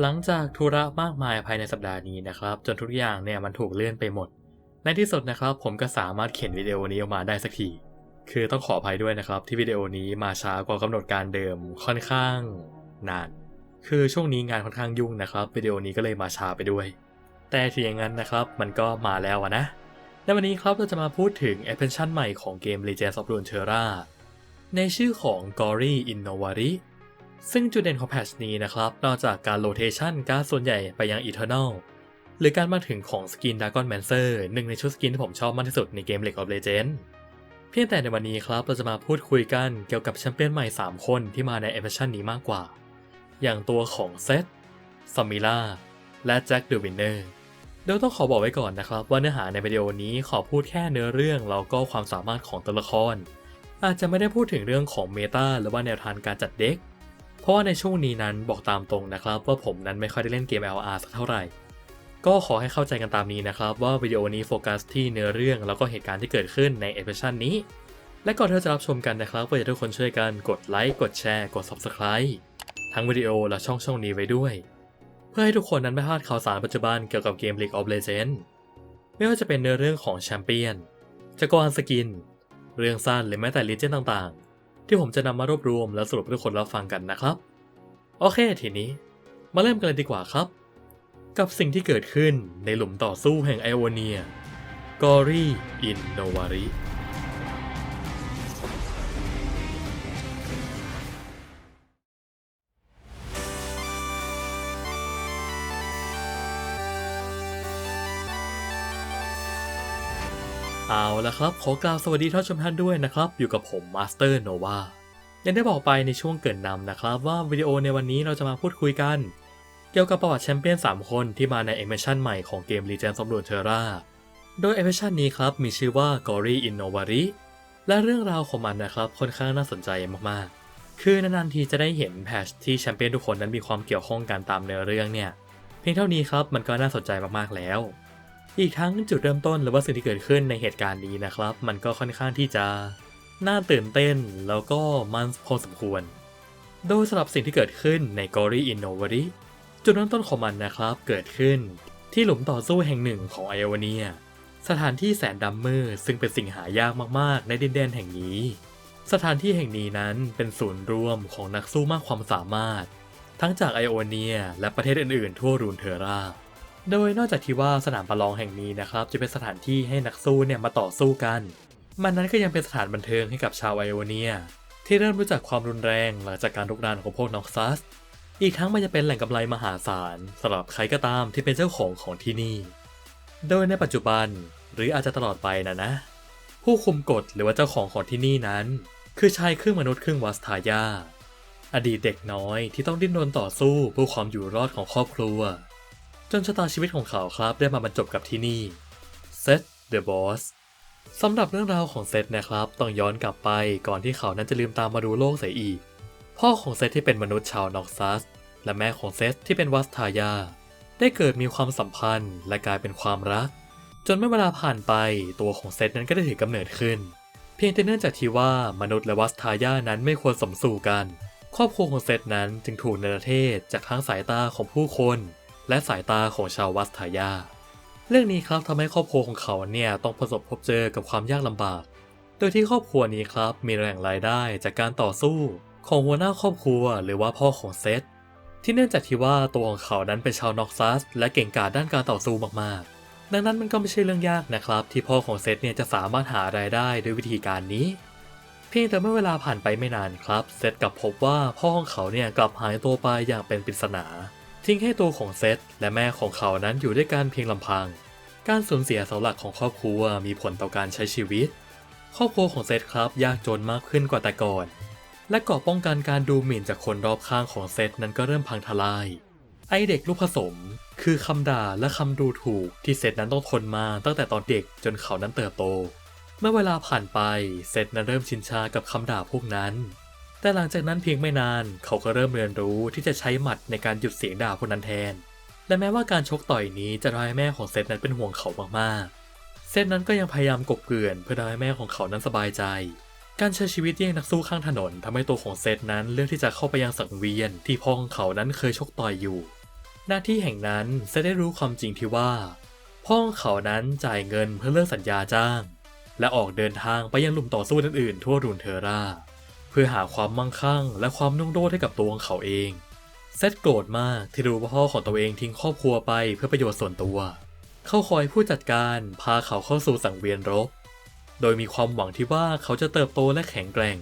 หลังจากธุระมากมายภายในสัปดาห์นี้นะครับ จนทุกอย่างเนี่ยมันถูกเลื่อนไปหมด ในที่สุดนะครับผมก็สามารถเขียนวิดีโอนี้ออกมาได้สักที คือต้องขออภัยด้วยนะครับ ที่วิดีโอนี้มาช้ากว่ากำหนดการเดิมค่อนข้างนาน คือช่วงนี้งานค่อนข้างยุ่งนะครับวิดีโอนี้ก็เลยมาช้าไปด้วย แต่ถึงอย่างนั้นนะครับมันก็มาแล้วอะนะในวันนี้ครับเราจะมาพูดถึง expansion ใหม่ของเกม Legends of Runeterra ในชื่อของ Gory Innovari ซึ่งจุดเด่นของแพทชนี้นะครับ นอกจากการโ o เ a ชันการดส่วนใหญ่ไปยัง Eternal หรือการมาถึงของสกิน Dragon Mancer หนึ่งในชุดสกินที่ผมชอบมากที่สุดในเกม League of Legends เพียงแต่ในวันนี้ครับเราจะมาพูดคุยกันเกี่ยวกับแชมเปี้ยนใหม่ 3 คนที่มาใน expansion นี้มากกว่า อย่างตัวของเซตซามิล่าและแจ็คเดอะวินเนอร์โดยต้องขอบอกไว้ก่อนนะครับ ว่าเนื้อหาในวิดีโอนี้ขอพูดแค่เนื้อเรื่องแล้วก็ความสามารถของตัวละคร อาจจะไม่ได้พูดถึงเรื่องของเมตาหรือว่าแนวทางการจัดเด็ก เพราะว่าในช่วงนี้นั้นบอกตามตรงนะครับ ว่าผมนั้นไม่ค่อยได้เล่นเกม LR สักเท่าไหร่ ก็ขอให้เข้าใจกันตามนี้นะครับ ว่าวิดีโอนี้โฟกัสที่เนื้อเรื่องแล้วก็เหตุการณ์ที่เกิดขึ้นในเอพิชันนี้ และก่อนที่จะรับชมกันนะครับก็อยากทุกคนช่วยกันกดไลค์กดแชร์กด Subscribe ทั้งวิดีโอและช่องช่องนี้ไว้ด้วย เพื่อให้ทุกคนนั้นไม่พลาดข่าวสารปัจจุบันเกี่ยวกับเกม League of Legends ไม่ว่าจะเป็นเนื้อเรื่องของแชมเปี้ยนจักรวาลสกิน เรื่องสั้นหรือแม้แต่ลีเจนต่างๆ ที่ผมจะนำมารวบรวมและสรุปให้ทุกคนรับฟังกันนะครับ โอเคทีนี้ มาเริ่มกันเลยดีกว่าครับ กับสิ่งที่เกิดขึ้นในหลุมต่อสู้แห่งไอโอเนียกอรีอินโนวาริ เอาละครับ ขอกล่าวสวัสดีท่านชมท่านด้วยนะครับ อยู่กับผมมาสเตอร์โนวายังได้บอกไปในช่วงเกินนำนะครับ ว่าวิดีโอในวันนี้เราจะมาพูดคุยกัน เกี่ยวกับประวัติแชมเปี้ยน 3 คนที่มาในเอเมชั่นใหม่ของเกม Legends of Runeterra โดยเอเมชั่นนี้ครับมีชื่อว่า Gory Innovari และเรื่องราวของมันนะครับค่อนข้างน่าสนใจมากๆ คือนานๆทีจะได้เห็นแพทชที่แชมเปี้ยนทุกคนนั้นมีความเกี่ยวข้องกันตามเนื้อเรื่องเนี่ยเพียงเท่านี้ครับมันก็น่าสนใจมากๆแล้ว อีกทั้งจุดเริ่มต้นหรือว่าสิ่งที่เกิดขึ้นในเหตุการณ์นี้นะครับ มันก็ค่อนข้างที่จะน่าตื่นเต้นแล้วก็มันพอสมควร โดยสำหรับสิ่งที่เกิดขึ้นใน Gory Innovari จุดเริ่มต้นของมันนะครับเกิดขึ้นที่หลุมต่อสู้แห่งหนึ่งของไอโอเนีย สถานที่แสนดำมืดซึ่งเป็นสิ่งหายากมากๆ ในดินแดนแห่งนี้ สถานที่แห่งนี้นั้นเป็นศูนย์รวมของนักสู้มากความสามารถ ทั้งจากไอโอเนีย และประเทศอื่นๆ ทั่วรูนเทอร่า โดยนอกจากที่ว่าสนามประลองแห่งนี้นะครับจะเป็นสถานที่ให้นักสู้เนี่ยมาต่อสู้กัน มันนั้นก็ยังเป็นสถานบันเทิงให้กับชาวไอโอเนีย ที่เริ่มรู้จักความรุนแรงหลังจากการรุกรานของพวกน็อกซัส อีกทั้งมันจะเป็นแหล่งกำไรมหาศาลสำหรับใครก็ตามที่เป็นเจ้าของของที่นี่ โดยในปัจจุบันหรืออาจจะตลอดไปนะนะ ผู้คุมกฎหรือว่าเจ้าของของที่นี่นั้น คือชายครึ่งมนุษย์ครึ่งวัสทายาอดีตเด็กน้อยที่ต้องดิ้นรนต่อสู้เพื่อความอยู่รอดของครอบครัว จนชะตาชีวิตของเขาครับได้มาบรรจบกับที่นี่เซตเดอะบอสสำหรับเรื่องราวของเซตนะครับ ต้องย้อนกลับไปก่อนที่เขานั้นจะลืมตามมาดูโลกเสียอีก พ่อของเซตที่เป็นมนุษย์ชาวนอกซัส และแม่ของเซตที่เป็นวัสทายา ได้เกิดมีความสัมพันธ์และกลายเป็นความรัก จนเมื่อเวลาผ่านไปตัวของเซตนั้นก็ได้ถือกำเนิดขึ้น เพียงแต่เนื่องจากที่ว่ามนุษย์และวัสทายานั้นไม่ควรสมสู่กัน ครอบครัวของเซตนั้นจึงถูกเนรเทศจากทั้งสายตาของผู้คน และสายตาของชาววัสทายา เรื่องนี้ครับทำให้ครอบครัวของเขาเนี่ยต้องประสบพบเจอกับความยากลำบาก โดยที่ครอบครัวนี้ครับมีแหล่งรายได้จากการต่อสู้ของหัวหน้าครอบครัวหรือว่าพ่อของเซตที่เนื่องจากที่ว่าตัวของเขานั้นเป็นชาวนอกซัส และเก่งกาจด้านการต่อสู้มากๆ ดังนั้นมันก็ไม่ใช่เรื่องยากนะครับ ที่พ่อของเซตเนี่ยจะสามารถหารายได้ด้วยวิธีการนี้ เพียงแต่เมื่อเวลาผ่านไปไม่นานครับ เซตกลับพบว่าพ่อของเขาเนี่ยกลับหายตัวไปอย่างเป็นปริศนา ทิ้งให้ตัวของเซตและแม่ของเขานั้นอยู่ด้วยกันเพียงลำพัง การสูญเสียเสาหลักของครอบครัวมีผลต่อการใช้ชีวิต ครอบครัวของเซตครับยากจนมากขึ้นกว่าแต่ก่อน และกราะป้องกันการดูหมิ่นจากคนรอบข้างของเซตนั้นก็เริ่มพังทลาย ไอเด็กลูกผสม คือคำด่าและคำดูถูกที่เซตนั้นต้องทนมาตั้งแต่ตอนเด็กจนเขานั้นเติบโต เมื่อเวลาผ่านไปเซตนั้นเริ่มชินชากับคำด่าพวกนั้น แต่หลังจากนั้นเพียงไม่นาน เขาก็เริ่มเรียนรู้ที่จะใช้หมัดในการหยุดเสียงด่าพวกนั้นแทน และแม้ว่าการชกต่อยนี้จะทำให้แม่ของเซตนั้นเป็นห่วงเขามากๆ เซตนั้นก็ยังพยายามกบเกลื่อนเพื่อทำให้แม่ของเขานั้นสบายใจ การใช้ชีวิตแย่งนักสู้ข้างถนนทำให้ตัวของเซตนั้นเลือกที่จะเข้าไปยังสังเวียนที่พ่อของเขานั้นเคยชกต่อยอยู่ หน้าที่แห่งนั้นจะได้รู้ความจริงที่ว่า พ่อของเขานั้นจ่ายเงินเพื่อเลิกสัญญาจ้าง และออกเดินทางไปยังหลุมต่อสู้อื่นๆทั่วรูนเทอร่า เพื่อหาความมั่งคั่ง และความนุ่งโดดให้กับตัวของเขาเอง เซตโกรธมากที่รู้ว่าพ่อของตัวเองทิ้งครอบครัวไปเพื่อประโยชน์ส่วนตัว เขาคอยผู้จัดการพาเขาเข้าสู่สังเวียนรบ โดยมีความหวังที่ว่าเขาจะเติบโตและแข็งแกร่ง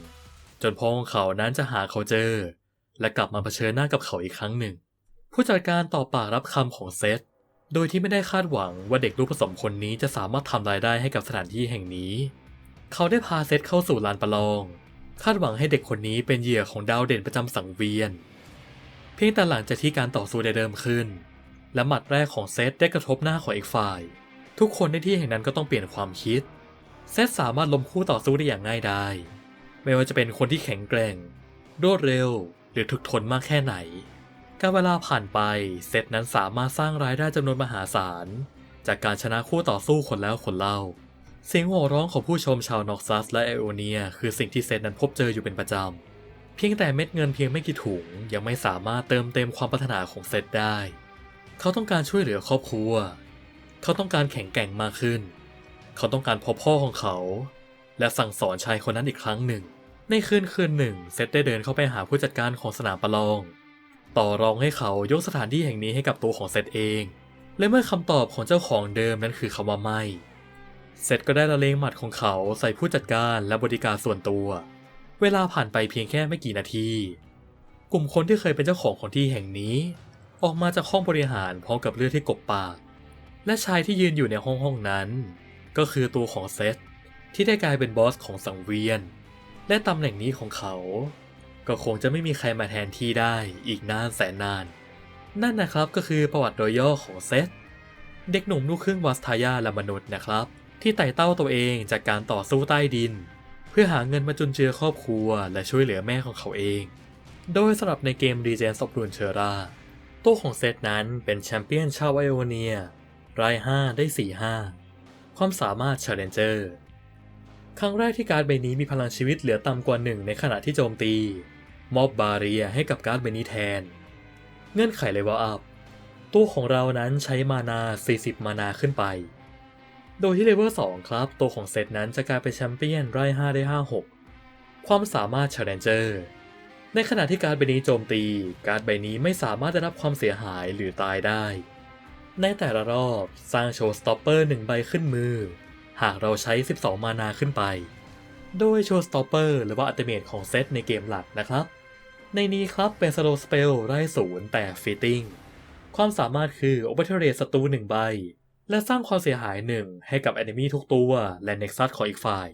จนพ่อของเขานั้นจะหาเขาเจอ และกลับมาเผชิญหน้ากับเขาอีกครั้งหนึ่ง ผู้จัดการต่อปากรับคำของเซตโดยที่ไม่ได้คาดหวังว่าเด็กลูกผสมคนนี้จะสามารถทำรายได้ให้กับสถานที่แห่งนี้ เขาได้พาเซตเข้าสู่ลานประลอง คาดหวังให้เด็กคนนี้เป็นเหยื่อของดาวเด่นประจำสังเวียน เพียงแต่หลังจากที่การต่อสู้ได้เริ่มขึ้น และหมัดแรกของเซตได้กระทบหน้าของอีกฝ่าย ทุกคนในที่แห่งนั้นก็ต้องเปลี่ยนความคิด เซตสามารถล้มคู่ต่อสู้ได้อย่างง่ายดายไม่ว่าจะเป็นคนที่แข็งแกร่ง รวดเร็ว หรือถึกทนมากแค่ไหนการเวลาผ่านไป เซตนั้นสามารถสร้างรายได้จำนวนมหาศาล จากการชนะคู่ต่อสู้คนแล้วคนเล่า เสียงโห่ร้องของผู้ชมชาวนอกซัสและไอโอเนีย คือสิ่งที่เซตนั้นพบเจออยู่เป็นประจำ เพียงแต่เม็ดเงินเพียงไม่กี่ถุง ยังไม่สามารถเติมเต็มความปรารถนาของเซตได้ เขาต้องการช่วยเหลือครอบครัว เขาต้องการแข็งแกร่งมากขึ้น เขาต้องการพบพ่อของเขา และสั่งสอนชายคนนั้นอีกครั้งหนึ่ง ในคืนคืนหนึ่งเซตได้เดินเข้าไปหาผู้จัดการของสนามประลอง ต่อรองให้เขายกสถานที่แห่งนี้ให้กับตัวของเซตเอง และเมื่อคำตอบของเจ้าของเดิมนั้นคือคำว่าไม่ เซตก็ได้ละเลงหมัดของเขาใส่ผู้จัดการและบริการส่วนตัว เวลาผ่านไปเพียงแค่ไม่กี่นาที กลุ่มคนที่เคยเป็นเจ้าของของที่แห่งนี้ ออกมาจากห้องบริหารพร้อมกับเลือดที่กบปาก และชายที่ยืนอยู่ในห้องห้องนั้น ก็คือตัวของเซตที่ได้กลายเป็นบอสของสังเวียน และตำแหน่งนี้ของเขา ก็คงจะไม่มีใครมาแทนที่ได้อีกนานแสนนาน นั่นนะครับก็คือประวัติโดยย่อของเซตเด็กหนุ่มลูกครึ่งวัสทายาและมนุษย์นะครับ ที่ไต่เต้าตัวเองจากการต่อสู้ใต้ดิน เพื่อหาเงินมาจุนเจือครอบครัวและช่วยเหลือแม่ของเขาเอง โดยสำหรับในเกม r e g e n of Runeterra เชอราตัวของเซตนั้นเป็นแชมเปี้ยนชาวไอโอเนีย ราย 5 ได้ 4-5 ความสามารถ Challenger ครั้งแรกที่การ์ดใบนี้มีพลังชีวิตเหลือต่ำกว่า1ในขณะที่โจมตี มอบบาเรียให้กับการ์ดใบนี้แทน เงื่อนไขเลเวลอัพตัวของเรานั้นใช้มานา 40 มานาขึ้นไป โดยที่เลเวล2ครับ ตัวของเซตนั้นจะกลายเป็นแชมเปี้ยนไร่5ได้ 5-6 ความสามารถ Challenger ในขณะที่การ์ดใบนี้โจมตี การ์ดใบนี้ไม่สามารถได้รับความเสียหายหรือตายได้ ในแต่ละรอบสร้างโชว์สต็อปเปอร์1ใบขึ้นมือ หากเราใช้ 12 มานาขึ้นไป โดยโชว์สต็อปเปอร์หรือว่าอัตเมทของเซตในเกมหลักนะครับ ในนี้ครับเป็นสโลสเปลไร้ศูนย์แต่ฟิตติ้ง ความสามารถคือโอเ r อร์เรศัตรู1ใบ และสร้างความเสียหาย1ให้กับแอนิมีทุกตัวและเน็กซัสของอีกฝ่าย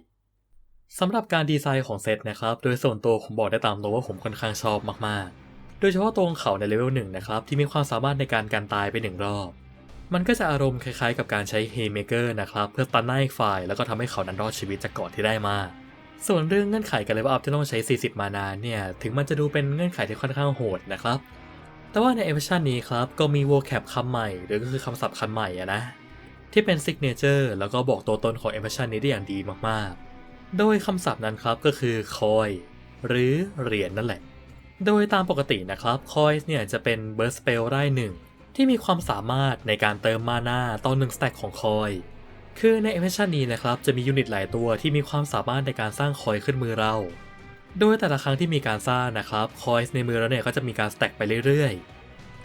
สำหรับการดีไซน์ของเซตนะครับ โดยส่วนตัวผมบอกได้ตามตัวว่าผมค่อนข้างชอบมากๆ โดยเฉพาะตัวของเขาในเลเวลหนึ่งนะครับ ที่มีความสามารถในการการตายไปหนึ่งรอบ มันก็จะอารมณ์คล้ายๆ กับการใช้เฮเมเกอร์นะครับ เพื่อตันหน้าอีกฝ่าย แล้วก็ทำให้เขานั้นรอดชีวิตจากเกาะที่ได้มา ส่วนเรื่องเงื่อนไขการเลเวลอัพที่ต้องใช้ 40 มานาเนี่ย ถึงมันจะดูเป็นเงื่อนไขที่ค่อนข้างโหดนะครับ แต่ว่าในเอเวอร์ชันนี้ครับ ก็มี vocab คำใหม่ หรือก็คือคำศัพท์คำใหม่อะนะ ที่เป็น signature แล้วก็บอกตัวตนของเอเวอร์ชันนี้ได้อย่างดีมากๆ โดยคำศัพท์นั้นครับก็คือ coin หรือเหรียญนั่นแหละ โดยตามปกตินะครับ coin เนี่ยจะเป็น burst spell ได้หนึ่งที่มีความสามารถในการเติมมานาต่อ1สแต็กของคอย คือในเอเวอร์ชันนี้นะครับ จะมียูนิตหลายตัวที่มีความสามารถในการสร้างคอยขึ้นมือเรา โดยแต่ละครั้งที่มีการสร้างนะครับ คอยในมือเราเนี่ยก็จะมีการสแต็กไปเรื่อยๆ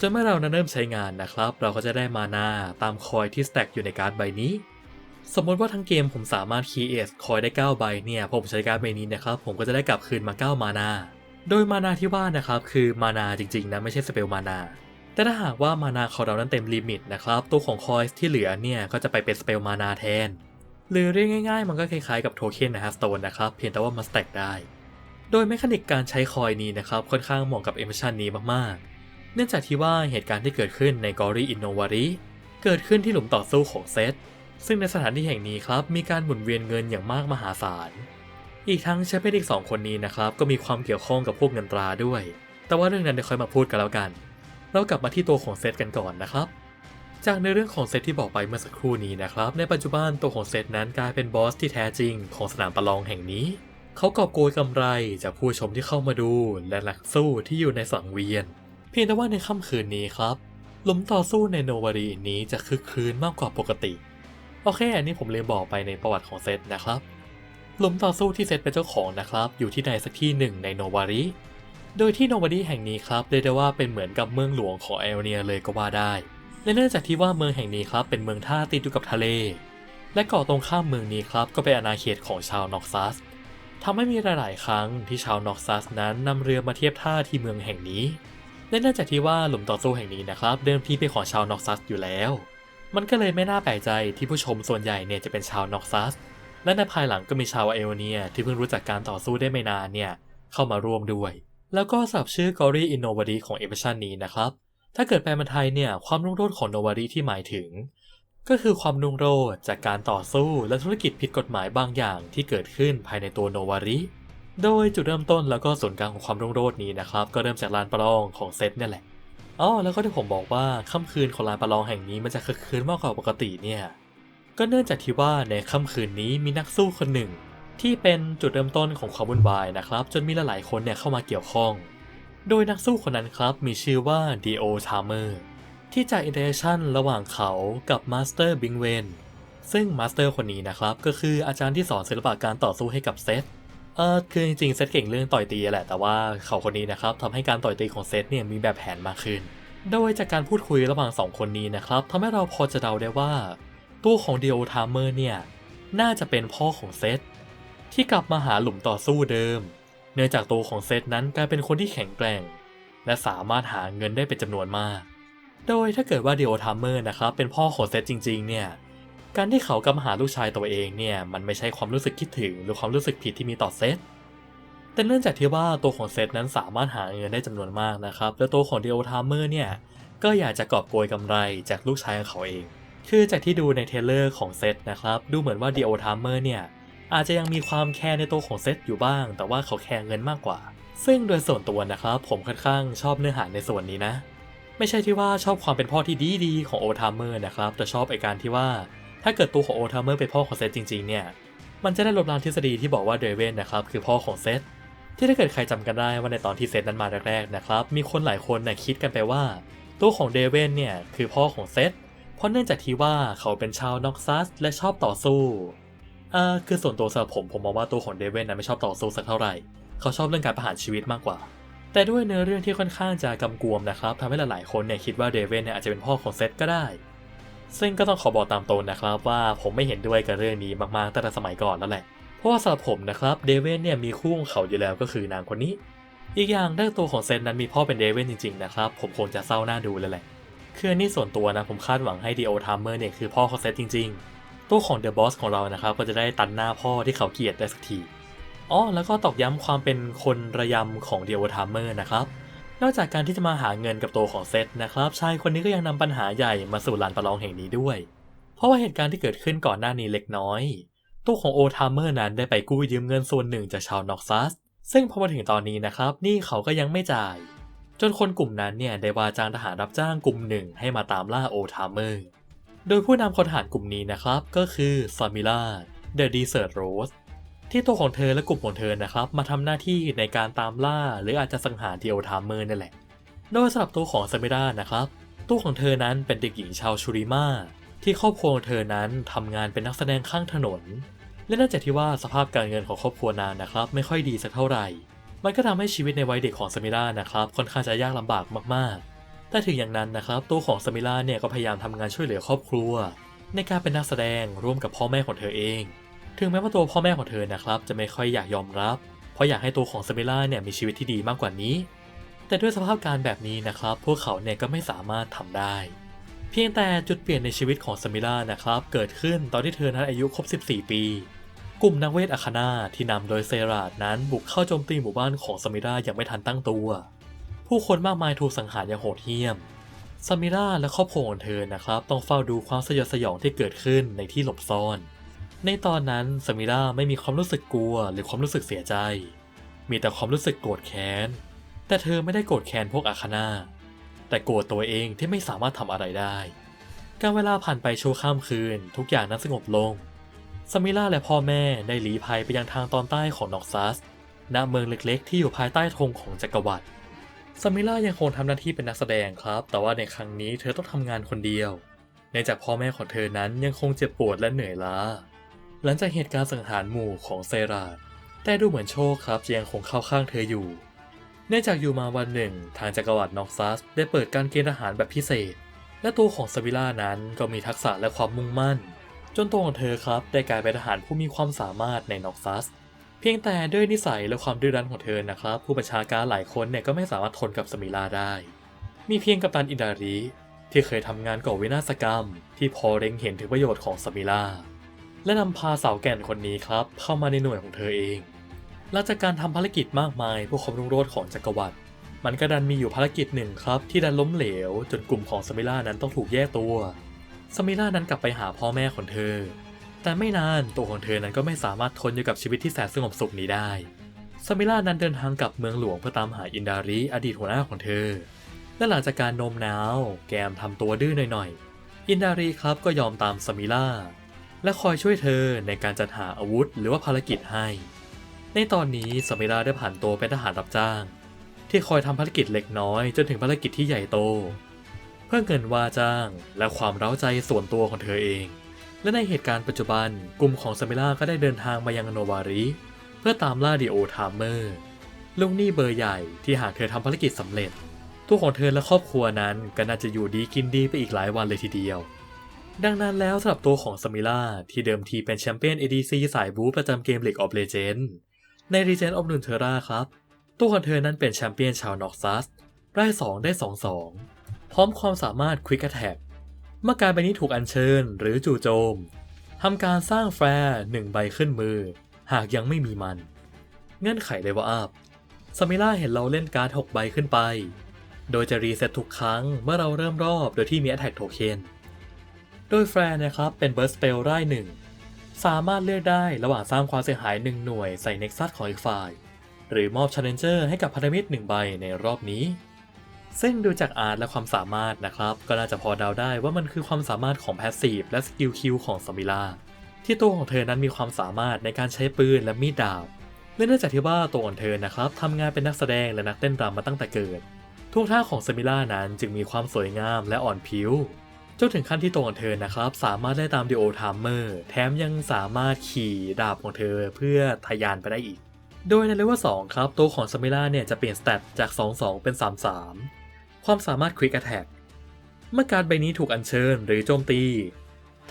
จนเมื่อเรานั้นเริ่มใช้งานนะครับ เราก็จะได้มานาตามคอยที่สแต็กอยู่ในการ์ดใบนี้ สมมติว่าทั้งเกมผมสามารถคีเอสคอยได้ 9 ใบเนี่ยผมใช้การ์ดใบนี้นะครับ ผมก็จะได้กลับคืนมา 9 มานาโดยมานาที่ว่านะครับคือมานาจริงๆนะไม่ใช่สเปลมานาแต่ถ้าหากว่ามานาของเรานั้นเต็มลิมิตนะครับตัวของคอยที่เหลือเนี่ยก็จะไปเป็นสเปลมานาแทน หรือเรียกง่ายๆ มันก็คล้ายๆกับโทเค็นนะฮะสโตนนะครับเพียงแต่ว่ามันสแต็กได้ โดยแมคานิกการใช้คอยนี้นะครับค่อนข้างเหมาะกับเอมิชันนี้มากๆ เนื่องจากที่ว่าเหตุการณ์ที่เกิดขึ้นในกอรีอินโนวารีเกิดขึ้นที่หลุมต่อสู้ของเซต ซึ่งในสถานที่แห่งนี้ครับมีการหมุนเวียนเงินอย่างมากมหาศาล อีกทั้งแชมเปี้ยนอีกสองคนนี้นะครับก็มีความเกี่ยวข้องกับพวกเงินตราด้วย แต่ว่าเรื่องนั้นเดี๋ยวค่อยมาพูดกันแล้วกัน เรากลับมาที่ตัวของเซตกันก่อนนะครับ จากในเรื่องของเซตที่บอกไปเมื่อสักครู่นี้นะครับ ในปัจจุบันตัวของเซตนั้นกลายเป็นบอสที่แท้จริงของสนามประลองแห่งนี้ เขากอบโกยกำไรจากผู้ชมที่เข้ามาดู และนักสู้ที่อยู่ในสังเวียน เพียงแต่ว่าในค่ำคืนนี้ครับหลุมต่อสู้ในโนวารีนี้จะคึกคืนมากกว่าปกติ โอเค อันนี้ผมลืมบอกไปในประวัติของเซตนะครับหลุมต่อสู้ที่เซตเป็นเจ้าของนะครับ อยู่ที่ใดสักที่หนึ่งในโนวารีโดยที่โนวารีแห่งนี้ครับเรียกได้ว่าเป็นเหมือนกับเมืองหลวงของเอลเนียเลยก็ว่าได้และเนื่องจากที่ว่าเมืองแห่งนี้ครับเป็นเมืองท่าติดอยู่กับทะเล และเกาะตรงข้ามเมืองนี้ครับก็เป็นอาณาเขตของชาวนอกซัสทำให้มีหลาย ๆ ครั้งที่ชาวนอกซัสนั้นนำเรือมาเทียบท่าที่เมืองแห่งนี้ และเนื่องจากที่ว่าหลุมต่อสู้แห่งนี้นะครับเดิมทีเป็นของชาวนอกซัสอยู่แล้ว มันก็เลยไม่น่าแปลกใจที่ผู้ชมส่วนใหญ่เนี่ยจะเป็นชาวนอกซัส และในภายหลังก็มีชาวเอโอเนียที่เพิ่งรู้จักการต่อสู้ได้ไม่นานเนี่ยเข้ามาร่วมด้วย แล้วก็สับชื่อกอรี่อินโนวารีของเอเวอร์ชันนี้นะครับ ถ้าเกิดแปลเป็นไทยเนี่ยความรุ่งโรจน์ของโนวารีที่หมายถึง ก็คือความรุ่งโรจน์จากการต่อสู้และธุรกิจผิดกฎหมายบางอย่างที่เกิดขึ้นภายในตัวโนวารี โดยจุดเริ่มต้นแล้วก็ศูนย์กลางของความรุ่งโรจน์นี้นะครับ ก็เริ่มจากลานประลองของเซตเนี่ยแหละอ๋อแล้วก็ที่ผมบอกว่าค่ำคืนของลานประลองแห่งนี้มันจะคึกคืนมากกว่าปกติเนี่ย ก็เนื่องจากที่ว่าในค่ำคืนนี้มีนักสู้คนหนึ่ง ที่เป็นจุดเริ่มต้นของความวุ่นวายนะครับ จนมีหลายๆคนเนี่ยเข้ามาเกี่ยวข้อง โดยนักสู้คนนั้นครับมีชื่อว่าดีโอทาร์เมอร์ที่จากอินเตอร์ชั่นระหว่างเขากับมาสเตอร์บิงเวนซึ่งมาสเตอร์คนนี้นะครับก็คืออาจารย์ที่สอนศิลปะการต่อสู้ให้กับเซต เออคือจริงๆเซตเก่งเรื่องต่อยตีแหละ แต่ว่าเขาคนนี้นะครับทำให้การต่อยตีของเซตเนี่ยมีแบบแผนมากขึ้น โดยจากการพูดคุยระหว่างสองคนนี้นะครับทำให้เราพอจะเดาได้ว่า ตัวของเดียทาร์เมอร์เนี่ยน่าจะเป็นพ่อของเซตที่กลับมาหาหลุมต่อสู้เดิม เนื่องจากตัวของเซตนั้นกลายเป็นคนที่แข็งแกร่ง และสามารถหาเงินได้เป็นจำนวนมาก โดยถ้าเกิดว่าเดียทาร์เมอร์นะครับเป็นพ่อของเซตจริง ๆ เนี่ย การที่เขากลับมาหาลูกชายตัวเองเนี่ยมันไม่ใช่ความรู้สึกคิดถึงหรือความรู้สึกผิดที่มีต่อเซตแต่เนื่องจากที่ว่าตัวของเซตนั้นสามารถหาเงินได้จำนวนมากนะครับ และตัวของเดียทาร์เมอร์เนี่ยก็อยากจะกอบโกยกำไรจากลูกชายของเขาเอง คือจากที่ดูในเทเลอร์ของเซตนะครับ ดูเหมือนว่าเดีโอทาร์เมอร์เนี่ยอาจจะยังมีความแคร์ในตัวของเซตอยู่บ้าง แต่ว่าเขาแคร์เงินมากกว่า ซึ่งโดยส่วนตัวนะครับ ผมค่อนข้างชอบเนื้อหาในส่วนนี้นะ ไม่ใช่ที่ว่าชอบความเป็นพ่อที่ดีๆของโอทาร์เมอร์นะครับ แต่ชอบไอการที่ว่า ถ้าเกิดตัวของโอทาร์เมอร์เป็นพ่อของเซตจริงๆเนี่ย มันจะได้ลบล้างทฤษฎีที่บอกว่าเดเวนนะครับคือพ่อของเซตที่ถ้าเกิดใครจำกันได้ว่าในตอนที่เซตนั้นมาแรกๆนะครับมีคนหลายคนเนี่ยคิดกันไปว่า ตัวของเดเวนเนี่ยคือพ่อของเซตเพราะเนื่องจากที่ว่าเขาเป็นชาวนอกซัสและชอบต่อสู้อ่าคือส่วนตัวสำหรับผมผมมองว่าตัวของเดเวนนะไม่ชอบต่อสู้สักเท่าไหร่เขาชอบเรื่องการประหารชีวิตมากกว่า แต่ด้วยเนื้อเรื่องที่ค่อนข้างจะกำกวมนะครับทำให้หลายๆคนเนี่ยคิดว่าเดเวนเนี่ยอาจจะเป็นพ่อของเซตก็ได้ ซึ่งก็ต้องขอบอกตามตรงนะครับว่าผมไม่เห็นด้วยกับเรื่องนี้มากๆตั้งแต่สมัยก่อนแล้วแหละ เพราะว่าสำหรับผมนะครับเดเวนเนี่ยมีคู่ของเขาอยู่แล้วก็คือนางคนนี้ อีกอย่างถ้าตัวของเซนนั้นมีพ่อเป็นเดเวนจริงๆนะครับผมคงจะเศร้าหน้าดูเลยแหละคืออันนี้ส่วนตัวนะผมคาดหวังให้ดีโอทามเมอร์เนี่ยคือพ่อของเซตจริง ๆ ตัวของเดอะบอสของเรานะครับก็จะได้ตันหน้าพ่อที่เขาเกลียดได้สักทีอ๋อแล้วก็ตอกย้ำความเป็นคนระยำของเดีโอทามเมอร์นะครับ นอกจากการที่จะมาหาเงินกับตัวของเซตนะครับ ชายคนนี้ก็ยังนำปัญหาใหญ่มาสู่ลานประลองแห่งนี้ด้วย เพราะว่าเหตุการณ์ที่เกิดขึ้นก่อนหน้านี้เล็กน้อย ตัวของโอทามเมอร์นั้นได้ไปกู้ยืมเงินส่วนหนึ่งจากชาวนอกซัส ซึ่งพอมาถึงตอนนี้นะครับนี่เขาก็ยังไม่จ่าย จนคนกลุ่มนั้นเนี่ยได้วาจ้างทหารรับจ้างกลุ่มหนึ่งให้มาตามล่าโอทามเมอร์ โดยผู้นำคนทหารกลุ่มนี้นะครับก็คือซามิล่าเดอะดีเซอร์โรส ที่ตัวของเธอและกลุ่มของเธอนะครับ มาทำหน้าที่ในการตามล่า หรืออาจจะสังหารดีโอทามเมอร์นั่นแหละ โดยสำหรับตัวของซามิล่านะครับ ตัวของเธอนั้นเป็นเด็กหญิงชาวชูริมาที่ครอบครัวของเธอนั้นทำงานเป็นนักแสดงข้างถนน และเนื่องจากที่ว่าสภาพการเงินของครอบครัวนางนะครับ ไม่ค่อยดีสักเท่าไหร่ มันก็ทำให้ชีวิตในวัยเด็กของซามิล่านะครับ ค่อนข้างจะยากลำบากมากๆ แต่ถึงอย่างนั้นนะครับ ตัวของซามิล่าเนี่ยก็พยายามทำงานช่วยเหลือครอบครัว ในการเป็นนักแสดงร่วมกับพ่อแม่ของเธอเอง ถึงแม้ว่าตัวพ่อแม่ของเธอนะครับจะไม่ค่อยอยากยอมรับ เพราะอยากให้ตัวของซามิล่าเนี่ยมีชีวิตที่ดีมากกว่านี้ แต่ด้วยสภาพการแบบนี้นะครับ พวกเขาเนี่ยก็ไม่สามารถทำได้ เพียงแต่จุดเปลี่ยนในชีวิตของซามิล่านะครับ เกิดขึ้นตอนที่เธอนั้นอายุครบ 14 ปี กลุ่มนักเวทอาคานาที่นำโดยเซราดนั้นบุกเข้าโจมตีหมู่บ้านของซามิล่าอย่างไม่ทันตั้งตัว ผู้คนมากมายถูกสังหารอย่างโหดเหี้ยมซามิล่าและครอบครัวของเธอนะครับ ต้องเฝ้าดูความสยดสยองที่เกิดขึ้นในที่หลบซ่อน ในตอนนั้นซามิล่าไม่มีความรู้สึกกลัวหรือความรู้สึกเสียใจ มีแต่ความรู้สึกโกรธแค้น แต่เธอไม่ได้โกรธแค้นพวกอาคานาแต่โกรธตัวเองที่ไม่สามารถทำอะไรได้ การเวลาผ่านไปชั่วข้ามคืน ทุกอย่างนั้นสงบลงซามิล่าและพ่อแม่ได้หลีภัยไปยังทางตอนใต้ของนอกซัส ณ เมืองเล็กๆ ที่อยู่ภายใต้ธงของจักรวรรดิ สมิล่ายังคงทำหน้าที่เป็นนักแสดงครับ แต่ว่าในครั้งนี้เธอต้องทำงานคนเดียว เนื่องจากพ่อแม่ของเธอนั้นยังคงเจ็บปวดและเหนื่อยล้า หลังจากเหตุการณ์สังหารหมู่ของเซราดแต่ดูเหมือนโชคครับยังคงเข้าข้างเธออยู่ เนื่องจากอยู่มาวันหนึ่ง ทางจักรวรรดิน็อกซัส ได้เปิดการเกณฑ์ทหารแบบพิเศษ และตัวของสมิล่านั้นก็มีทักษะและความมุ่งมั่น จนตัวของเธอครับได้กลายเป็นทหารผู้มีความสามารถในน็อกซัส เพียงแต่ด้วยนิสัยและความดื้อรั้นของเธอนะครับ ผู้บัญชาการหลายคนเนี่ยก็ไม่สามารถทนกับสมิลาได้ มีเพียงกัปตันอินดาริที่เคยทำงานก่อวินาศกรรม ที่พอเร็งเห็นถึงประโยชน์ของสมิลา และนำพาสาวแก่นคนนี้ครับเข้ามาในหน่วยของเธอเอง หลังจากการทำภารกิจมากมายเพื่อความรุ่งโรจน์ของจักรวรรดิมันก็ดันมีอยู่ภารกิจหนึ่งครับ ที่ดันล้มเหลว จนกลุ่มของสมิล่านั้นต้องถูกแยกตัว สมิล่านั้นกลับไปหาพ่อแม่ของเธอ แต่ไม่นานตัวของเธอนั้นก็ไม่สามารถทนอยู่กับชีวิตที่แสนสงบสุขนี้ได้ สมิล่านั้นเดินทางกลับเมืองหลวงเพื่อตามหาอินดาริอดีตหัวหน้าของเธอ และหลังจากการโน้มน้าว แกมทำตัวดื้อหน่อยๆ อินดาริครับก็ยอมตามสมิล่า และคอยช่วยเธอในการจัดหาอาวุธหรือว่าภารกิจให้ ในตอนนี้สมิล่าได้ผ่านตัวเป็นทหารรับจ้าง ที่คอยทำภารกิจเล็กน้อย จนถึงภารกิจที่ใหญ่โต เพื่อเงินว่าจ้างและความเร้าใจส่วนตัวของเธอเอง และในเหตุการณ์ปัจจุบันกลุ่มของซามิล่าก็ได้เดินทางมายังโนวาริ เพื่อตามล่าดิโอทามเมอร์ลูกหนี้เบอร์ใหญ่ที่หากเธอทำภารกิจสำเร็จ ตัวของเธอและครอบครัวนั้นก็น่าจะอยู่ดีกินดีไปอีกหลายวันเลยทีเดียว ดังนั้นแล้วสำหรับตัวของซามิล่าที่เดิมทีเป็นแชมเปี้ยน ADC สายบู๊ประจำเกม League of Legends ใน Legend of Nuntera ครับ ตัวของเธอนั้นเป็นแชมเปี้ยนชาวนอกซัสได้2 ได้ 2-2 พร้อมความสามารถ Quick Attack เมื่อการใบนี้ถูกอัญเชิญหรือจู่โจมทำการสร้างแฟร์หนึ่งใบขึ้นมือ หากยังไม่มีมัน เงื่อนไขเลเวลอัพสมิล่าเห็นเราเล่นการ์ด6ใบขึ้นไป โดยจะรีเซ็ตทุกครั้งเมื่อเราเริ่มรอบโดยที่มี Attack Token โดยแฟร์นะครับเป็น Burst Spell ไร่หนึ่งสามารถเลือกได้ระหว่างสร้างความเสียหาย 1 หน่วยใส่ Nexus ของอีกฝ่าย หรือมอบ Challenger ให้กับพันธมิตร1ใบในรอบนี้ ซึ่งดูจากอาร์ตและความสามารถนะครับ ก็น่าจะพอเดาได้ว่ามันคือความสามารถของ Passive และ Skill Q ของสมิลาที่ตัวของเธอนั้นมีความสามารถในการใช้ปืนและมีดดาบและเนื่องจากที่ว่าตัวของเธอนะครับทำงานเป็นนักแสดงและนักเต้นรำมาตั้งแต่เกิด ทุกท่าของสมิล่านั้นจึงมีความสวยงามและอ่อนผิว จนถึงขั้นที่ตัวของเธอนะครับ สามารถได้ตามดิโอทามเมอร์แถมยังสามารถขี่ดาบของเธอเพื่อทะยานไปได้อีก โดยในเลเวล2ครับ ตัวของสมิล่าเนี่ยจะเปลี่ยนสเตตจาก 2-2 เป็น 3-3 ความสามารถ Quick Attack เมื่อการใบนี้ถูกอัญเชิญหรือโจมตี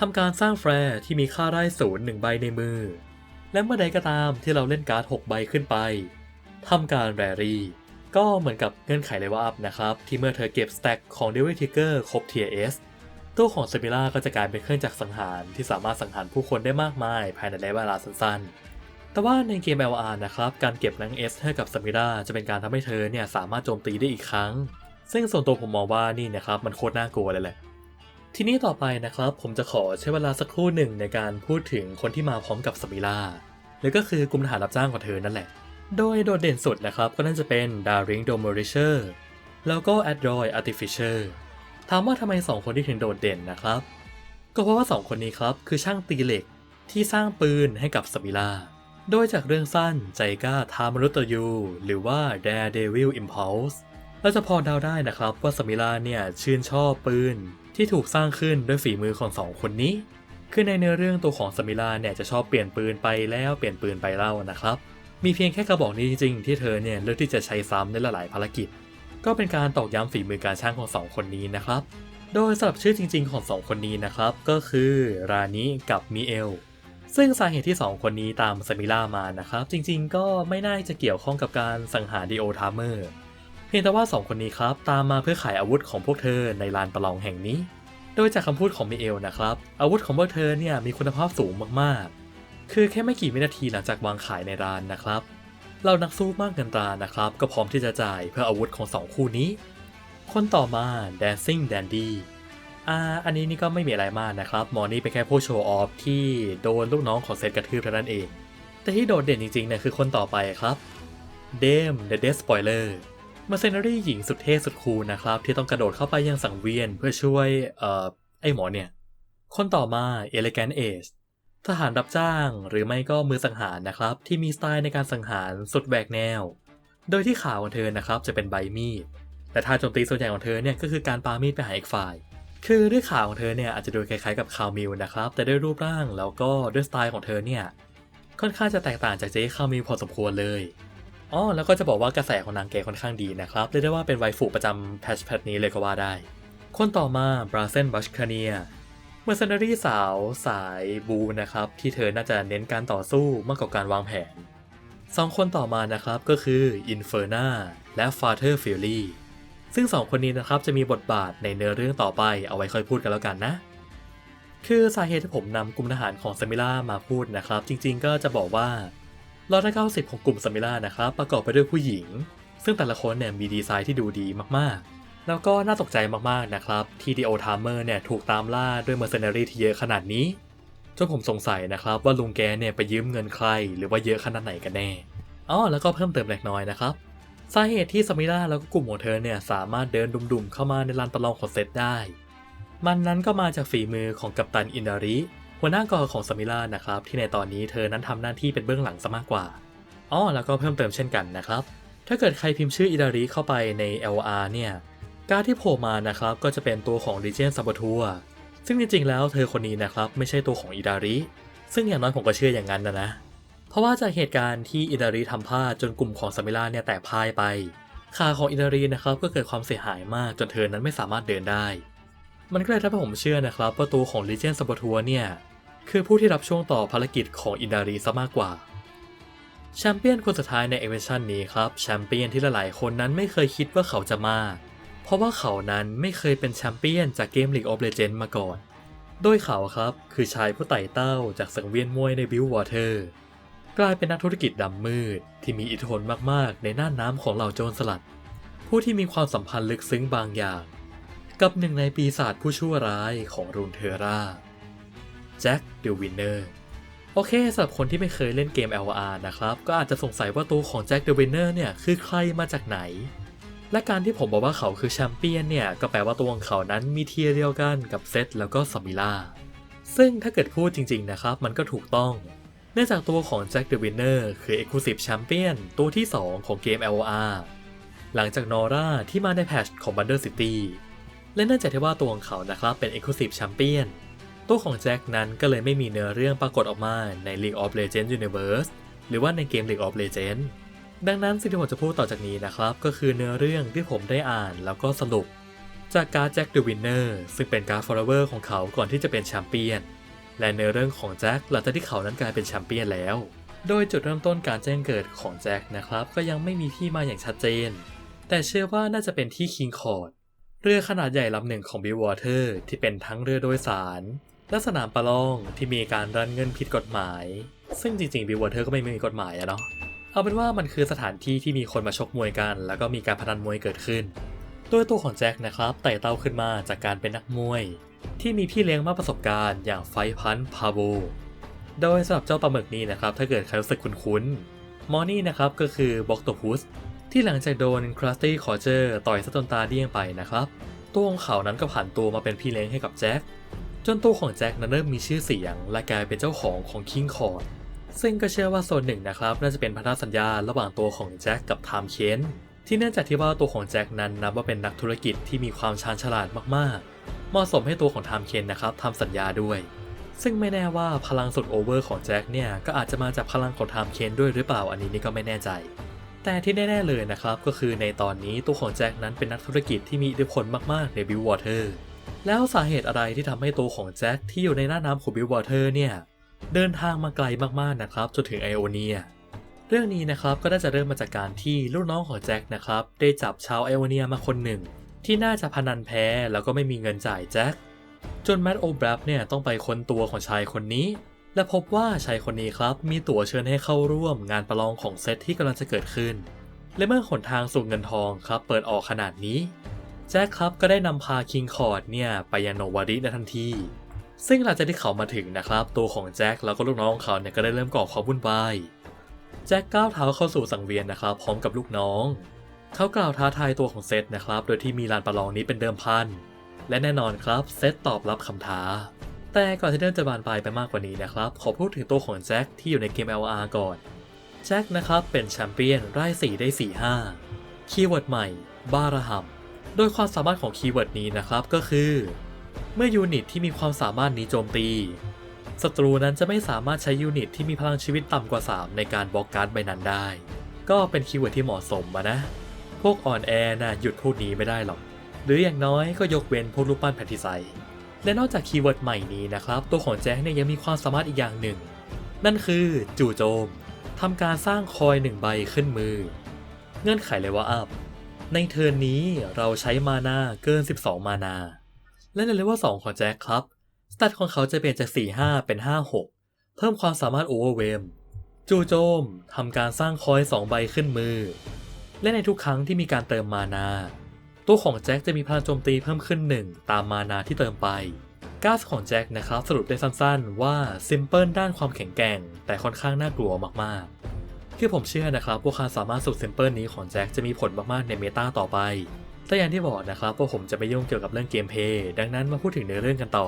ทำการสร้างแฟร์ที่มีค่าได้ศูนย์หนึ่งใบในมือ และเมื่อใดก็ตามที่เราเล่นการ์ด 6 ใบขึ้นไปทำการแรรี่ก็เหมือนกับเงื่อนไขเลเวลอัพนะครับที่เมื่อเธอเก็บสแต็กของ Devil Trigger ครบ Tier S ตัวของเซมิล่าก็จะกลายเป็นเครื่องจักรสังหารที่สามารถสังหารผู้คนได้มากมายภายในระยะเวลาสั้นๆ แต่ว่าในเกม LR นะครับ การเก็บแรง S ให้กับเซมิล่าจะเป็นการทำให้เธอเนี่ยสามารถโจมตีได้อีกครั้ง ซึ่งส่วนตัวผมมองว่านี่นะครับมันโคตรน่ากลัวเลยแหละ ทีนี้ต่อไปนะครับผมจะขอใช้เวลาสักครู่หนึ่งในการพูดถึงคนที่มาพร้อมกับสมิล่าหรือก็คือกลุ่มทหารรับจ้างของเธอนั่นแหละ โดยโดดเด่นสุดนะครับก็น่าจะเป็น Daring d o m o r i s h e r แล้วก็ Adroy Artificer ถามว่าทำไม 2 คนที่ถึงโดดเด่นนะครับ ก็เพราะว่า 2 คนนี้ครับคือช่างตีเหล็กที่สร้างปืนให้กับสมิล่า โดยจากเรื่องสั้นใจกล้าทามนุตยู หรือว่า Daredevil Impulse เราจะพอเดาได้นะครับว่าสมิล่าเนี่ยชื่นชอบปืนที่ถูกสร้างขึ้นด้วยฝีมือของสองคนนี้ คือในเนื้อเรื่องตัวของสมิล่าเนี่ยจะชอบเปลี่ยนปืนไปแล้วเปลี่ยนปืนไปเล่านะครับ มีเพียงแค่กระบอกนี้จริงๆที่เธอเนี่ยเลือกที่จะใช้ซ้ำในหลายๆภารกิจ ก็เป็นการตอกย้ำฝีมือการช่างของสองคนนี้นะครับ โดยสำหรับชื่อจริง ๆ ของสองคนนี้นะครับ ก็คือรานิกับมิเอล ซึ่งสาเหตุที่ 2 คนนี้ตามสมิล่ามานะครับ จริงๆ ก็ไม่น่าจะเกี่ยวข้องกับการสังหารดิโอทามเมอร์ เพียงแต่ว่า 2 คนนี้ครับตามมาเพื่อขายอาวุธของพวกเธอในลานประลองแห่งนี้ โดยจากคำพูดของมิเอลนะครับ อาวุธของพวกเธอเนี่ยมีคุณภาพสูงมากๆ คือแค่ไม่กี่วินาทีหลังจากวางขายในร้านนะครับ เรานักสู้มากกินตรานะครับ ก็พร้อมที่จะจ่ายเพื่ออาวุธของสองคู่นี้ คนต่อมา Dancing Dandy อ่าอันนี้นี่ก็ไม่มีอะไรมากนะครับ หมอนี่เป็นแค่ผู้โชว์ออฟที่โดนลูกน้องของเซตกระทืบเท่านั้นเอง แต่ที่โดดเด่นจริงๆเนี่ยคือคนต่อไปครับเดม The Death Spoiler มาเซนารี่หญิงสุดเท่สุดคูลนะครับ ที่ต้องกระโดดเข้าไปยังสังเวียนเพื่อช่วยเอ่อไอหมอเนี่ย คนต่อมา Elegant Age ทหารรับจ้างหรือไม่ก็มือสังหารนะครับ ที่มีสไตล์ในการสังหารสุดแหวกแนว โดยที่ขาของเธอนะครับจะเป็นใบมีด แต่ท่าโจมตีส่วนใหญ่ของเธอเนี่ยก็คือการปามีดไปหาอีกฝ่าย คือด้วยขาของเธอเนี่ยอาจจะดูคล้ายๆกับคาวมิลนะครับ แต่ด้วยรูปร่างแล้วก็ด้วยสไตล์ของเธอเนี่ยค่อนข้างจะแตกต่างจากเจ๊คาวมิลพอสมควรเลยอ๋อแล้วก็จะบอกว่ากระแสของนางเกค่อนข้างดีนะครับเรียกได้ว่าเป็นไวฟูประจำแพชแพทนี้เลยก็ว่าได้ คนต่อมาบราเซนบัชคาเนีย อร์เซนารีสาวสายบูนะครับ ที่เธอน่าจะเน้นการต่อสู้มากกว่าการวางแผนสองคนต่อมานะครับก็คืออินเฟอร์นาและฟาเธอร์ฟิลลี่ซึ่งสองคนนี้นะครับจะมีบทบาทในเนื้อเรื่องต่อไปเอาไว้ค่อยพูดกันแล้วกันนะ คือสาเหตุที่ผมนำกลุ่มทหารของซามิล่ามาพูดนะครับ จริงๆก็จะบอกว่าร้อยละ90ของกลุ่มซามิล่านะครับประกอบไปด้วยผู้หญิง ซึ่งแต่ละคนเนี่ยมีดีไซน์ที่ดูดีมากๆ แล้วก็น่าตกใจมากๆนะครับ ที่ดีโอทามเมอร์เนี่ยถูกตามล่าด้วยเมอร์เซนารีที่เยอะขนาดนี้ จนผมสงสัยนะครับว่าลุงแกเนี่ยไปยืมเงินใคร หรือว่าเยอะขนาดไหนกันแน่อ๋อแล้วก็เพิ่มเติมเล็กน้อยนะครับสาเหตุที่ซามิล่าแล้วก็กลุ่มของเธอเนี่ยสามารถเดินดุมๆเข้ามาในลานประลองของเซตได้ มันนั้นก็มาจากฝีมือของกัปตันอินดาริหัวหน้ากอของซามิล่านะครับที่ในตอนนี้เธอนั้นทำหน้าที่เป็นเบื้องหลังซะมากกว่าอ๋อแล้วก็เพิ่มเติมเช่นกันนะครับ ถ้าเกิดใครพิมพ์ชื่ออิดาริเข้าไปใน LR เนี่ย การที่โผล่มานะครับก็จะเป็นตัวของดิเจนซับทัวซึ่งจริงๆแล้วเธอคนนี้นะครับไม่ใช่ตัวของอิดาริ ซึ่งอย่างน้อยผมก็เชื่ออย่างนั้นนะนะ เพราะว่าจากเหตุการณ์ที่อิดาริทำพลาดจนกลุ่มของซามิล่าเนี่ยแตกพ่ายไปขาของอิดารินะครับก็เกิดความเสียหายมากจนเธอนั้นไม่สามารถเดินได้ มันก็เลยทำให้ผมเชื่อนะครับว่าตัวของลิเจนซับทัวเนี่ย คือผู้ที่รับช่วงต่อภารกิจของอิดาริซะมากกว่า แชมเปี้ยนคนสุดท้ายในเอเวอเรชันนี้ครับ แชมเปี้ยนที่หลายๆคนนั้นไม่เคยคิดว่าเขาจะมา ราะว่าเขานั้นไม่เคยเป็นแชมเปี้ยนจากเกม League of Legends มาก่อน โดยเขาครับคือชายผู้ไต่เต้าจากสังเวียนมวยในบิลวอเตอร์กลายเป็นนักธุรกิจดำมืด ที่มีอิทธิพลมากๆ ในน่านน้ำของเหล่าโจรสลัด ผู้ที่มีความสัมพันธ์ลึกซึ้งบางอย่าง กับหนึ่งในปีศาจผู้ชั่วร้ายของรูนเทอร่าแจ็คเดวินเนอร์โอเคสำหรับคนที่ไม่เคยเล่นเกม LR นะครับ ก็อาจจะสงสัยว่าตัวของแจ็คเดวินเนอร์เนี่ย คือใครมาจากไหน และการที่ผมบอกว่าเขาคือแชมเปี้ยนเนี่ย ก็แปลว่าตัวของเขานั้นมีเทียร์เดียวกันกับเซตแล้วก็ซามิล่า ซึ่งถ้าเกิดพูดจริงๆนะครับ มันก็ถูกต้อง เนื่องจากตัวของแจ็คเดอะวินเนอร์คือ Exclusive Champion ตัวที่ 2 ของเกม LR หลังจากนอร่าที่มาในแพทช์ของ Bunder City และเนื่องจากที่ว่าตัวของเขานะครับเป็น Exclusive Champion ตัวของแจ็คนั้นก็เลยไม่มีเนื้อเรื่องปรากฏออกมาใน League of Legends Universe หรือว่าในเกม League of Legends ดังนั้นสิ่งที่ผมจะพูดต่อจากนี้นะครับ ก็คือเนื้อเรื่องที่ผมได้อ่านแล้วก็สรุป จากการแจ็คเดอะวินเนอร์ซึ่งเป็นการ follower ของเขาก่อนที่จะเป็นแชมเปี้ยน และเนื้อเรื่องของแจ็คหลังจากที่เขานั้นกลายเป็นแชมเปี้ยนแล้ว โดยจุดเริ่มต้นการแจ้งเกิดของแจ็คนะครับ ก็ยังไม่มีที่มาอย่างชัดเจน แต่เชื่อว่าน่าจะเป็นที่คิงคอร์ดเรือขนาดใหญ่ลำหนึ่งของบิววอเตอร์ที่เป็นทั้งเรือโดยสาร และสนามประลองที่มีการรันเงินผิดกฎหมาย ซึ่งจริงๆบิวเวอร์ก็ไม่มีกฎหมายอะเนาะ เอาเป็นว่ามันคือสถานที่ที่มีคนมาชกมวยกัน แล้วก็มีการพนันมวยเกิดขึ้น โดยตัวของแจ็คนะครับไต่เต้าขึ้นมาจากการเป็นนักมวย ที่มีพี่เลี้ยงมากประสบการณ์อย่างไฟพันพาโบ โดยสำหรับเจ้าปลาหมึกนี้นะครับถ้าเกิดใครรู้สึกคุ้นๆมอนี่นะครับก็คือบ็อกโตพุสที่หลังจากโดนคราสตี้คอร์เจอร์ต่อยสะจนตาเดี้ยงไปนะครับตัวของเขานั้นก็ผ่านตัวมาเป็นพี่เลี้ยงให้กับแจ็คจนตัวของแจ็คนั้นเริ่มมีชื่อเสียงและกลายเป็นเจ้าของของคิงคอร์ ซึ่งก็เชื่อว่าโซนหนึ่งนะครับน่าจะเป็นพันธสัญญาระหว่างตัวของแจ็คกับไทม์เคนที่เนื่องจากที่ว่าตัวของแจ็คนั้นนับว่าเป็นนักธุรกิจที่มีความชาญฉลาดมากๆ เหมาะสมให้ตัวของไทม์เคนนะครับทำสัญญาด้วย ซึ่งไม่แน่ว่าพลังสุดโอเวอร์ของแจ็คเนี่ยก็อาจจะมาจากพลังของไทม์เคนด้วยหรือเปล่าอันนี้นี่ก็ไม่แน่ใจ แต่ที่แน่ๆเลยนะครับก็คือในตอนนี้ตัวของแจ็คนั้นเป็นนักธุรกิจที่มีอิทธิพลมากๆในบิลวอเตอร์แล้วสาเหตุอะไรที่ทำให้ตัวของแจ็คที่อยู่ในหน้าน้ำของบิลวอเตอร์เนี่ย เดินทางมาไกลมากๆนะครับจนถึงไอโอเนีย เรื่องนี้นะครับก็น่าจะเริ่มมาจากการที่ลูกน้องของแจ็คนะครับได้จับชาวไอโอเนียมาคนหนึ่ง ที่น่าจะพนันแพ้แล้วก็ไม่มีเงินจ่ายแจ็คจนแมดโอแบรฟเนี่ยต้องไปค้นตัวของชายคนนี้ และพบว่าชายคนนี้ครับมีตั๋วเชิญให้เข้าร่วมงานประลองของเซตที่กำลังจะเกิดขึ้น และเมื่อหนทางสู่เงินทองครับเปิดออกขนาดนี้ แจ็คครับก็ได้นำพาคิงคอร์ดเนี่ยไปยังโนวาริในทันที ซึ่งหลังจากที่เขามาถึงนะครับ ตัวของแจ็คแล้วก็ลูกน้องของเขาเนี่ยก็ได้เริ่มก่อความวุ่นวายแจ็คก้าวเท้าเข้าสู่สังเวียนนะครับ พร้อมกับลูกน้อง เขากล่าวท้าทายตัวของเซตนะครับ โดยที่มีลานประลองนี้เป็นเดิมพัน และแน่นอนครับเซตตอบรับคำท้า แต่ก่อนที่เรื่องจะบานปลายไปมากกว่านี้นะครับ ขอพูดถึงตัวของแจ็คที่อยู่ในเกม LR ก่อน แจ็คนะครับเป็นแชมเปี้ยนไร่4ได้ 4-5 คีย์เวิร์ดใหม่ บาระหัมโดยความสามารถของคีย์เวิร์ดนี้นะครับก็คือ มื่อยูนิตที่มีความสามารถนี้โจมตีศัตรูนั้นจะไม่สามารถใช้ยูนิตที่มีพลังชีวิตต่ำกว่า 3 ในการบล็อกการ์ดใบนั้นได้ ก็เป็นคีย์เวิร์ดที่เหมาะสมอะนะ พวกอ่อนแอน่ะหยุดพูดนี้ไม่ได้หรอก หรืออย่างน้อยก็ยกเว้นพวกรูปปั้นแพทิไซและนอกจากคีย์เวิร์ดใหม่นี้นะครับ ตัวของแจ็คเนี่ยยังมีความสามารถอีกอย่างหนึ่ง นั่นคือจู่โจมทำการสร้างคอยหนึ่งใบขึ้นมือ เงื่อนไขเลเวลอัพในเทิร์นนี้เราใช้มานาเกิน 12 มานา และในเลเวล2ของแจ็คครับสเตตของเขาจะเปลี่ยนจาก 4-5 เป็น 5-6 เพิ่มความสามารถโอเวอร์เวมจู่โจมทำการสร้างคอย 2 ใบขึ้นมือ และในทุกครั้งที่มีการเติมมานา ตัวของแจ็คจะมีพลังโจมตีเพิ่มขึ้น 1 ตามมานาที่เติมไปก้าสของแจ็คนะครับสรุปได้สั้นๆว่าซิมเพิลด้านความแข็งแกร่ง แต่ค่อนข้างน่ากลัวมากๆ คือผมเชื่อนะครับว่าความสามารถสุดซิมเพิลนี้ของแจ็คจะมีผลมากๆในเมตาต่อไป แต่อย่างที่บอกนะครับว่าผมจะไม่ยุ่งเกี่ยวกับเรื่องเกมเพย์ดังนั้นมาพูดถึงในอเรื่องกันต่อ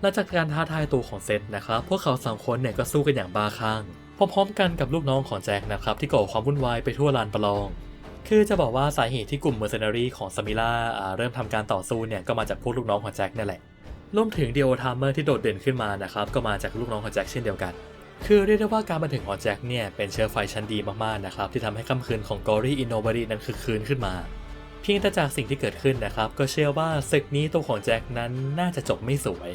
หลังจากการท้าทายตัวของเซตนะครับพวกเขาสองคนเนี่ยก็สู้กันอย่างบ้าคลั่งพร้อมๆกันกับลูกน้องของแจ็คนะครับที่ก่อความวุ่นวายไปทั่วลานประลอง คือจะบอกว่าสาเหตุที่กลุ่มเมอร์เซนารีของซามิล่าเริ่มทำการต่อสู้เนี่ยก็มาจากพวกลูกน้องของแจ็คนี่แหละรวมถึงเดียโอทามเมอร์ที่โดดเด่นขึ้นมานะครับก็มาจากลูกน้องของแจ็คเช่นเดียวกัน คือเรียกได้ว่าการมาถึงของแจ็คเนี่ยเป็นเชื้อไฟชั้นดีมากๆนะครับที่ทำให้ค่ำคืนของกอรี่อินโนบารีนั้นคือคืนขึ้นมา เพียงแต่จากสิ่งที่เกิดขึ้นนะครับ ก็เชื่อว่าศึกนี้ตัวของแจ็คนั้นน่าจะจบไม่สวย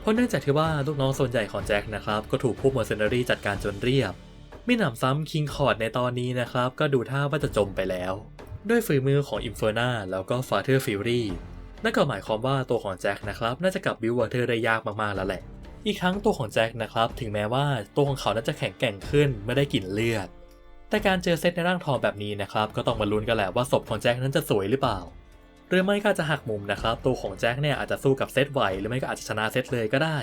เพราะเนื่องจากที่ว่าลูกน้องส่วนใหญ่ของแจ็คนะครับก็ถูกพวกมอร์เซนารีจัดการจนเรียบไม่หนำซ้ำคิงคอร์ดในตอนนี้นะครับก็ดูท่าว่าจะจมไปแล้ว ด้วยฝีมือของอินเฟอร์นาแล้วก็ฟาเธอร์ฟิวรีนั่นก็หมายความว่าตัวของแจ็คนะครับน่าจะกลับบิววอเทอร์ได้ยากมากๆแล้วแหละ อีกทั้งตัวของแจ็คนะครับถึงแม้ว่าตัวของเขาน่าจะแข็งแกร่งขึ้นเมื่อได้กลิ่นเลือด แต่การเจอเซตในร่างทองแบบนี้นะครับก็ต้องมาลุ้นกันแหละว่าศพของแจ็คนั้นจะสวยหรือเปล่า หรือไม่ก็จะหักมุมนะครับตัวของแจ็คเนี่ยอาจจะสู้กับเซตไหวหรือไม่ก็อาจจะชนะเซตเลยก็ได้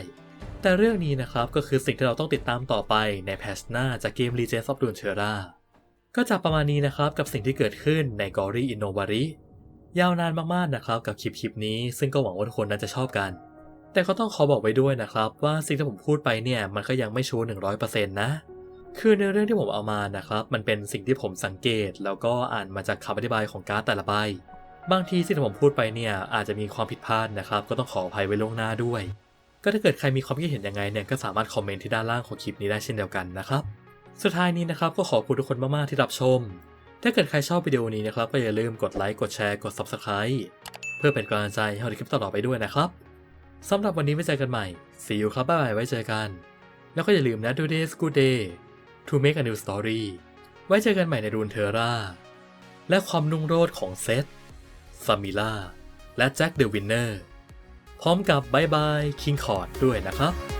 แต่เรื่องนี้นะครับก็คือสิ่งที่เราต้องติดตามต่อไปในแพชหน้าจากเกม Legends of Runeterra ก็จะประมาณนี้นะครับกับสิ่งที่เกิดขึ้นใน Gory Innovary ยาวนานมากๆนะครับกับคลิปคลิปนี้ซึ่งก็หวังว่าทุกคนน่าจะชอบกัน แต่ก็ต้องขอบอกไว้ด้วยนะครับว่าสิ่งที่ผมพูดไปเนี่ยมันก็ยังไม่ชัวร์100%นะ คือในเรื่องที่ผมเอามานะครับ มันเป็นสิ่งที่ผมสังเกต แล้วก็อ่านมาจากคำอธิบายของการ์ดแต่ละใบ บางทีสิ่งที่ผมพูดไปเนี่ยอาจจะมีความผิดพลาดนะครับ ก็ต้องขออภัยไว้ล่วงหน้าด้วย ก็ถ้าเกิดใครมีความคิดเห็นยังไงเนี่ยก็สามารถคอมเมนต์ที่ด้านล่างของคลิปนี้ได้เช่นเดียวกันนะครับ สุดท้ายนี้นะครับก็ขอบคุณทุกคนมากๆที่รับชม ถ้าเกิดใครชอบวิดีโอนี้นะครับก็อย่าลืมกดไลค์กดแชร์กด Subscribe เพื่อเป็นกำลังใจให้เราในคลิปต่อๆไปด้วยนะครับสำหรับวันนี้ไว้เจอกันใหม่ See you ครับบ๊ายบายไว้เจอกัน แล้วก็อย่าลืมนะ Today's Good Day to make a new story ไว้เจอกันใหม่ในรูนเทอร่า และความนุ่งโรดของเซตซามิล่า และแจ็คเดอะวินเนอร์ พร้อมกับบายบายคิงคอร์ดด้วยนะครับ